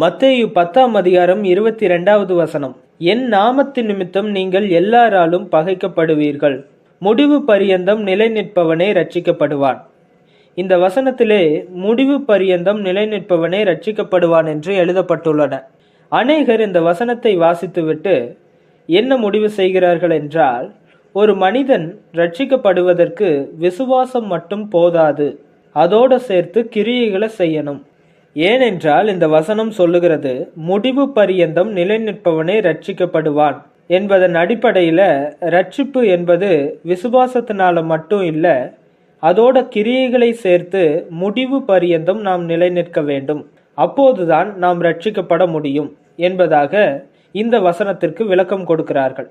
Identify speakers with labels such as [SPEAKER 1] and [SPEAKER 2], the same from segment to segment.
[SPEAKER 1] மத்தேயு பத்தாம் அதிகாரம் இருபத்தி ரெண்டாவது வசனம் என் நாமத்து நிமித்தம் நீங்கள் எல்லாராலும் பகைக்கப்படுவீர்கள் முடிவு பரியந்தம் நிலை நிற்பவனே ரட்சிக்கப்படுவான் இந்த வசனத்திலே முடிவு பரியந்தம் நிலை நிற்பவனே ரட்சிக்கப்படுவான் என்று எழுதப்பட்டுள்ளன அநேகர் இந்த வசனத்தை வாசித்துவிட்டு என்ன முடிவு செய்கிறார்கள் என்றால் ஒரு மனிதன் ரட்சிக்கப்படுவதற்கு விசுவாசம் மட்டும் போதாது அதோடு சேர்த்து கிரியைகளை செய்யணும் ஏனென்றால் இந்த வசனம் சொல்லுகிறது முடிவு பரியந்தம் நிலைநிற்பவனே ரட்சிக்கப்படுவான் என்பதன் அடிப்படையில் ரட்சிப்பு என்பது விசுவாசத்தினால மட்டும் இல்லை அதோட கிரியைகளை சேர்த்து முடிவு பரியந்தம் நாம் நிலைநிற்க வேண்டும் அப்போதுதான் நாம் ரட்சிக்கப்பட முடியும் என்பதாக இந்த வசனத்திற்கு விளக்கம் கொடுக்கிறார்கள்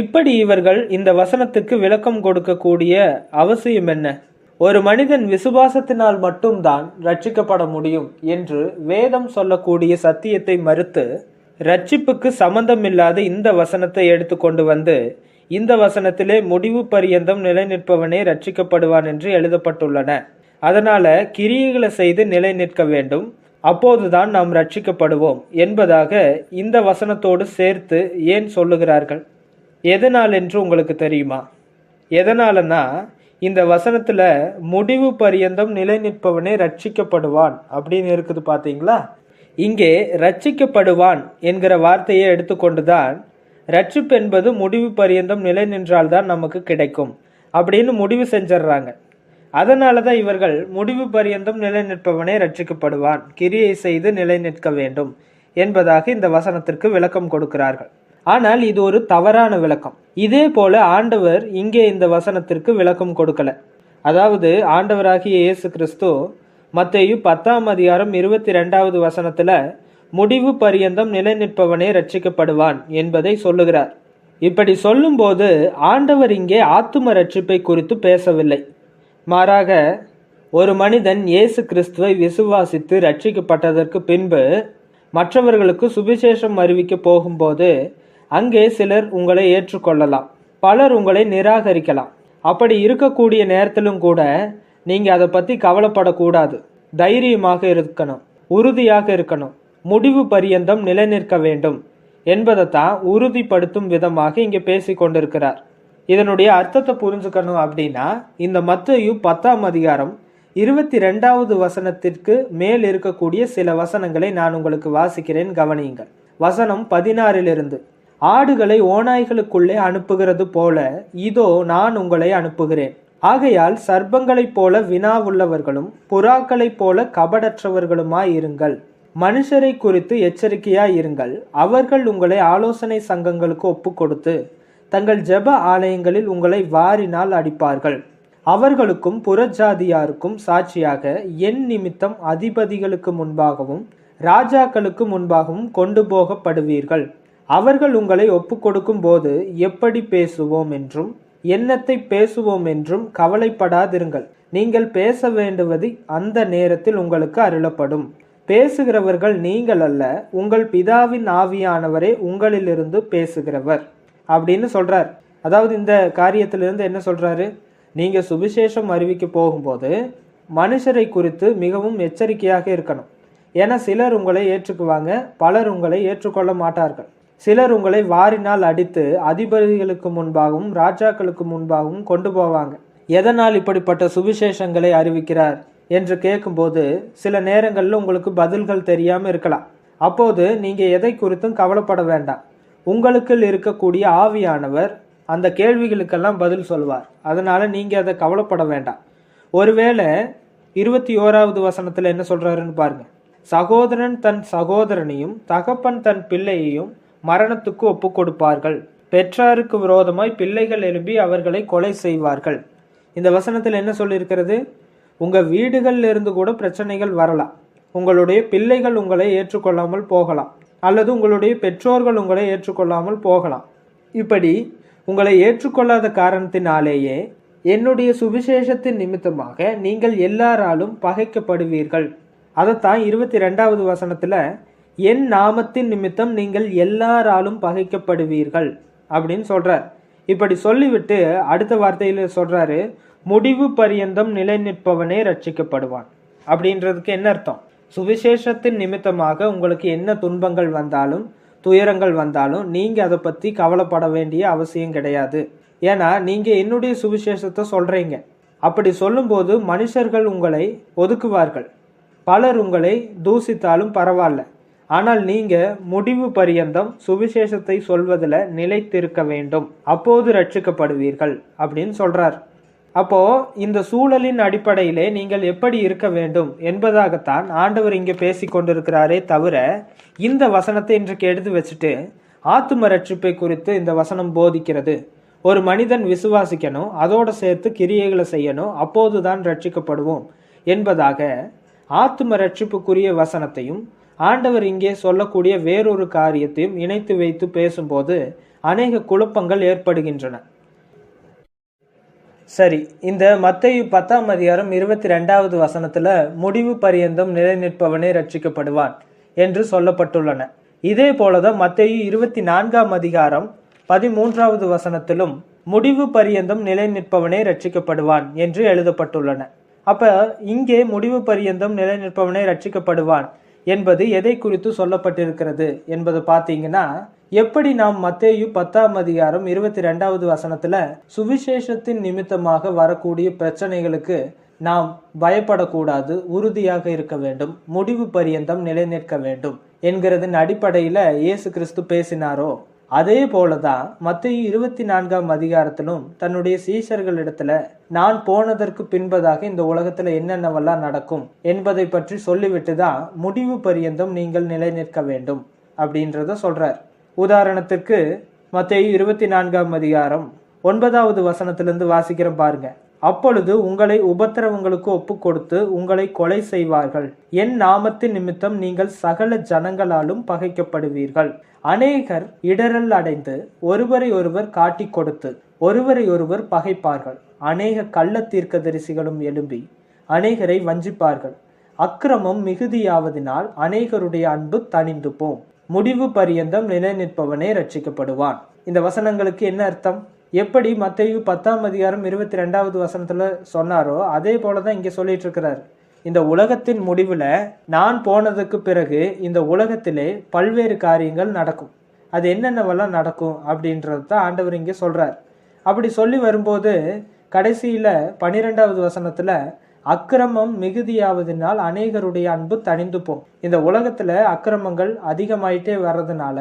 [SPEAKER 1] இப்படி இவர்கள் இந்த வசனத்துக்கு விளக்கம் கொடுக்கக்கூடிய அவசியம் என்ன ஒரு மனிதன் விசுவாசத்தினால் மட்டும்தான் ரட்சிக்கப்பட முடியும் என்று வேதம் சொல்லக்கூடிய சத்தியத்தை மறுத்து ரட்சிப்புக்கு சம்பந்தமில்லாத இந்த வசனத்தை எடுத்துக்கொண்டு வந்து இந்த வசனத்திலே முடிவு பரியந்தம் நிலைநிற்பவனே ரட்சிக்கப்படுவான் என்று எழுதப்பட்டுள்ளன அதனால கிரியைகளை செய்து நிலை நிற்க வேண்டும் அப்போதுதான் நாம் ரட்சிக்கப்படுவோம் என்பதாக இந்த வசனத்தோடு சேர்த்து ஏன் சொல்லுகிறார்கள் எதனால் என்று உங்களுக்கு தெரியுமா எதனாலன்னா இந்த வசனத்தில் முடிவு பரியந்தம் நிலை நிற்பவனே ரட்சிக்கப்படுவான் அப்படின்னு இருக்குது பார்த்தீங்களா இங்கே ரட்சிக்கப்படுவான் என்கிற வார்த்தையை எடுத்துக்கொண்டு தான் ரட்சிப்பு என்பது முடிவு பரியந்தம் நிலை நின்றால்தான் நமக்கு கிடைக்கும் அப்படின்னு முடிவு செஞ்சிடுறாங்க அதனால தான் இவர்கள் முடிவு பரியந்தம் நிலை நிற்பவனே ரட்சிக்கப்படுவான் கிரியை செய்து நிலை நிற்க வேண்டும் என்பதாக இந்த வசனத்திற்கு விளக்கம் கொடுக்கிறார்கள் ஆனால் இது ஒரு தவறான விளக்கம் இதே போல ஆண்டவர் இங்கே இந்த வசனத்திற்கு விளக்கம் கொடுக்கல அதாவது ஆண்டவராகிய இயேசு கிறிஸ்து மத்தையு பத்தாம் அதிகாரம் இருபத்தி ரெண்டாவது வசனத்துல முடிவு பரியந்தம் நிலைநிற்பவனே ரட்சிக்கப்படுவான் என்பதை சொல்லுகிறார் இப்படி சொல்லும்போது ஆண்டவர் இங்கே ஆத்தும ரட்சிப்பை குறித்து பேசவில்லை மாறாக ஒரு மனிதன் இயேசு கிறிஸ்துவை விசுவாசித்து ரட்சிக்கப்பட்டதற்கு பின்பு மற்றவர்களுக்கு சுவிசேஷம் அறிவிக்க போகும்போது அங்கே சிலர் உங்களை ஏற்றுக்கொள்ளலாம் பலர் உங்களை நிராகரிக்கலாம் அப்படி இருக்கக்கூடிய நேரத்திலும் கூட நீங்கள் அதை பற்றி கவலைப்படக்கூடாது தைரியமாக இருக்கணும் உறுதியாக இருக்கணும் முடிவு பரியந்தம் நிலைநிற்க வேண்டும் என்பதைத்தான் உறுதிப்படுத்தும் விதமாக இங்கே பேசி கொண்டிருக்கிறார் இதனுடைய அர்த்தத்தை புரிஞ்சுக்கணும் அப்படின்னா இந்த மத்தையும் பத்தாம் அதிகாரம் இருபத்தி ரெண்டாவது வசனத்திற்கு மேல் இருக்கக்கூடிய சில வசனங்களை நான் உங்களுக்கு வாசிக்கிறேன் கவனியுங்கள் வசனம் பதினாறிலிருந்து ஆடுகளை ஓநாய்களுக்குள்ளே அனுப்புகிறது போல இதோ நான் உங்களை அனுப்புகிறேன் ஆகையால் சர்ப்பங்களைப் போல வினாவுள்ளவர்களும் புறாக்களைப் போல கபடற்றவர்களுமாயிருங்கள் மனுஷரை குறித்து இருங்கள் அவர்கள் உங்களை ஆலோசனை சங்கங்களுக்கு ஒப்பு கொடுத்து தங்கள் ஜெப ஆலயங்களில் உங்களை வாரினால் அடிப்பார்கள் அவர்களுக்கும் புறஜாதியாருக்கும் சாட்சியாக என் நிமித்தம் அதிபதிகளுக்கு முன்பாகவும் ராஜாக்களுக்கு முன்பாகவும் கொண்டு போகப்படுவீர்கள் அவர்கள் உங்களை ஒப்புக்கொடுக்கும் போது எப்படி பேசுவோம் என்றும் என்னத்தை பேசுவோம் என்றும் கவலைப்படாதிருங்கள் நீங்கள் பேச வேண்டுவது அந்த நேரத்தில் உங்களுக்கு அருளப்படும் பேசுகிறவர்கள் நீங்கள் அல்ல உங்கள் பிதாவின் ஆவியானவரே உங்களிலிருந்து பேசுகிறவர் அப்படின்னு சொல்றார் அதாவது இந்த காரியத்திலிருந்து என்ன சொல்றாரு நீங்க சுவிசேஷம் அறிவிக்க போகும்போது மனுஷரை குறித்து மிகவும் எச்சரிக்கையாக இருக்கணும் ஏன்னா சிலர் உங்களை ஏற்றுக்குவாங்க பலர் உங்களை ஏற்றுக்கொள்ள மாட்டார்கள் சிலர் உங்களை வாரினால் அடித்து அதிபதிகளுக்கு முன்பாகவும் ராஜாக்களுக்கு முன்பாகவும் கொண்டு போவாங்க எதனால் இப்படிப்பட்ட சுவிசேஷங்களை அறிவிக்கிறார் என்று கேட்கும்போது சில நேரங்களில் உங்களுக்கு பதில்கள் தெரியாமல் இருக்கலாம் அப்போது நீங்கள் எதை குறித்தும் கவலைப்பட வேண்டாம் உங்களுக்குள் இருக்கக்கூடிய ஆவியானவர் அந்த கேள்விகளுக்கெல்லாம் பதில் சொல்வார் அதனால் நீங்கள் அதை கவலைப்பட வேண்டாம் ஒருவேளை இருபத்தி ஓராவது வசனத்தில் என்ன சொல்கிறாருன்னு பாருங்கள் சகோதரன் தன் சகோதரனையும் தகப்பன் தன் பிள்ளையையும் மரணத்துக்கு ஒப்பு கொடுப்பார்கள் பெற்றாருக்கு விரோதமாய் பிள்ளைகள் எழுப்பி அவர்களை கொலை செய்வார்கள் இந்த வசனத்தில் என்ன சொல்லியிருக்கிறது உங்கள் வீடுகளில் இருந்து கூட பிரச்சனைகள் வரலாம் உங்களுடைய பிள்ளைகள் உங்களை ஏற்றுக்கொள்ளாமல் போகலாம் அல்லது உங்களுடைய பெற்றோர்கள் உங்களை ஏற்றுக்கொள்ளாமல் போகலாம் இப்படி உங்களை ஏற்றுக்கொள்ளாத காரணத்தினாலேயே என்னுடைய சுவிசேஷத்தின் நிமித்தமாக நீங்கள் எல்லாராலும் பகைக்கப்படுவீர்கள் அதைத்தான் இருபத்தி ரெண்டாவது வசனத்தில் என் நாமத்தின் நிமித்தம் நீங்கள் எல்லாராலும் பகைக்கப்படுவீர்கள் அப்படின்னு சொல்றார் இப்படி சொல்லிவிட்டு அடுத்த வார்த்தையில சொல்றாரு முடிவு பரியந்தம் நிலை நிற்பவனே ரட்சிக்கப்படுவான் அப்படின்றதுக்கு என்ன அர்த்தம் சுவிசேஷத்தின் நிமித்தமாக உங்களுக்கு என்ன துன்பங்கள் வந்தாலும் துயரங்கள் வந்தாலும் நீங்க அதை பத்தி கவலைப்பட வேண்டிய அவசியம் கிடையாது ஏன்னா நீங்க என்னுடைய சுவிசேஷத்தை சொல்றீங்க அப்படி சொல்லும்போது மனுஷர்கள் உங்களை ஒதுக்குவார்கள் பலர் உங்களை தூசித்தாலும் பரவாயில்ல ஆனால் நீங்கள் முடிவு பரியந்தம் சுவிசேஷத்தை சொல்வதில் நிலைத்திருக்க வேண்டும் அப்போது ரட்சிக்கப்படுவீர்கள் அப்படின்னு சொல்கிறார் அப்போ இந்த சூழலின் அடிப்படையிலே நீங்கள் எப்படி இருக்க வேண்டும் என்பதாகத்தான் ஆண்டவர் இங்கே பேசி கொண்டிருக்கிறாரே தவிர இந்த வசனத்தை இன்றைக்கு எடுத்து வச்சுட்டு ஆத்தும ரட்சிப்பை குறித்து இந்த வசனம் போதிக்கிறது ஒரு மனிதன் விசுவாசிக்கணும் அதோடு சேர்த்து கிரியைகளை செய்யணும் அப்போதுதான் ரட்சிக்கப்படுவோம் என்பதாக ஆத்தும ரட்சிப்புக்குரிய வசனத்தையும் ஆண்டவர் இங்கே சொல்லக்கூடிய வேறொரு காரியத்தையும் இணைத்து வைத்து பேசும்போது அநேக குழப்பங்கள் ஏற்படுகின்றன சரி இந்த மத்தையு பத்தாம் அதிகாரம் இருபத்தி ரெண்டாவது வசனத்துல முடிவு பரியந்தம் நிலை நிற்பவனே ரட்சிக்கப்படுவான் என்று சொல்லப்பட்டுள்ளன இதே போலதான் மத்தையு இருபத்தி நான்காம் அதிகாரம் பதிமூன்றாவது வசனத்திலும் முடிவு பரியந்தம் நிலை நிற்பவனே ரட்சிக்கப்படுவான் என்று எழுதப்பட்டுள்ளன அப்ப இங்கே முடிவு பரியந்தம் நிலை நிற்பவனே ரட்சிக்கப்படுவான் என்பது எதை குறித்து சொல்லப்பட்டிருக்கிறது என்பது பார்த்தீங்கன்னா எப்படி நாம் மத்தேயு பத்தாம் அதிகாரம் இருபத்தி ரெண்டாவது வசனத்துல சுவிசேஷத்தின் நிமித்தமாக வரக்கூடிய பிரச்சனைகளுக்கு நாம் பயப்படக்கூடாது உறுதியாக இருக்க வேண்டும் முடிவு பரியந்தம் நிலைநிற்க வேண்டும் என்கிறதன் அடிப்படையில இயேசு கிறிஸ்து பேசினாரோ அதே போல தான் மத்திய இருபத்தி நான்காம் அதிகாரத்திலும் தன்னுடைய சீசர்களிடத்துல நான் போனதற்கு பின்பதாக இந்த உலகத்துல என்னென்னவெல்லாம் நடக்கும் என்பதை பற்றி சொல்லிவிட்டு தான் முடிவு பரியந்தம் நீங்கள் நிலை நிற்க வேண்டும் அப்படின்றத சொல்றார் உதாரணத்திற்கு மத்திய இருபத்தி நான்காம் அதிகாரம் ஒன்பதாவது வசனத்திலிருந்து வாசிக்கிறேன் பாருங்க அப்பொழுது உங்களை உபத்திரவங்களுக்கு ஒப்பு கொடுத்து உங்களை கொலை செய்வார்கள் என் நாமத்தின் நிமித்தம் நீங்கள் சகல ஜனங்களாலும் பகைக்கப்படுவீர்கள் அநேகர் இடரல் அடைந்து ஒருவரை ஒருவர் காட்டி கொடுத்து ஒருவரை ஒருவர் பகைப்பார்கள் அநேக கள்ள தீர்க்கதரிசிகளும் எழும்பி அநேகரை வஞ்சிப்பார்கள் அக்கிரமம் மிகுதியாவதினால் அநேகருடைய அன்பு தணிந்து போம் முடிவு பரியந்தம் நிலை நிற்பவனே ரட்சிக்கப்படுவான் இந்த வசனங்களுக்கு என்ன அர்த்தம் எப்படி மத்தையு பத்தாம் அதிகாரம் இருபத்தி ரெண்டாவது வசனத்தில் சொன்னாரோ அதே போல தான் இங்கே சொல்லிட்டு இருக்கிறார் இந்த உலகத்தின் முடிவில் நான் போனதுக்கு பிறகு இந்த உலகத்திலே பல்வேறு காரியங்கள் நடக்கும் அது என்னென்னவெல்லாம் நடக்கும் அப்படின்றது தான் ஆண்டவர் இங்கே சொல்கிறார் அப்படி சொல்லி வரும்போது கடைசியில் பனிரெண்டாவது வசனத்தில் அக்கிரமம் மிகுதியாவதினால் அநேகருடைய அன்பு தணிந்து போகும் இந்த உலகத்தில் அக்கிரமங்கள் அதிகமாயிட்டே வர்றதுனால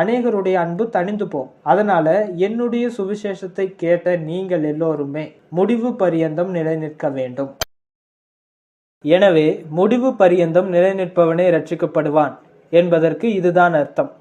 [SPEAKER 1] அநேகருடைய அன்பு தணிந்து போம் அதனால என்னுடைய சுவிசேஷத்தை கேட்ட நீங்கள் எல்லோருமே முடிவு பரியந்தம் நிலைநிற்க வேண்டும் எனவே முடிவு பரியந்தம் நிலைநிற்பவனே ரட்சிக்கப்படுவான் என்பதற்கு இதுதான் அர்த்தம்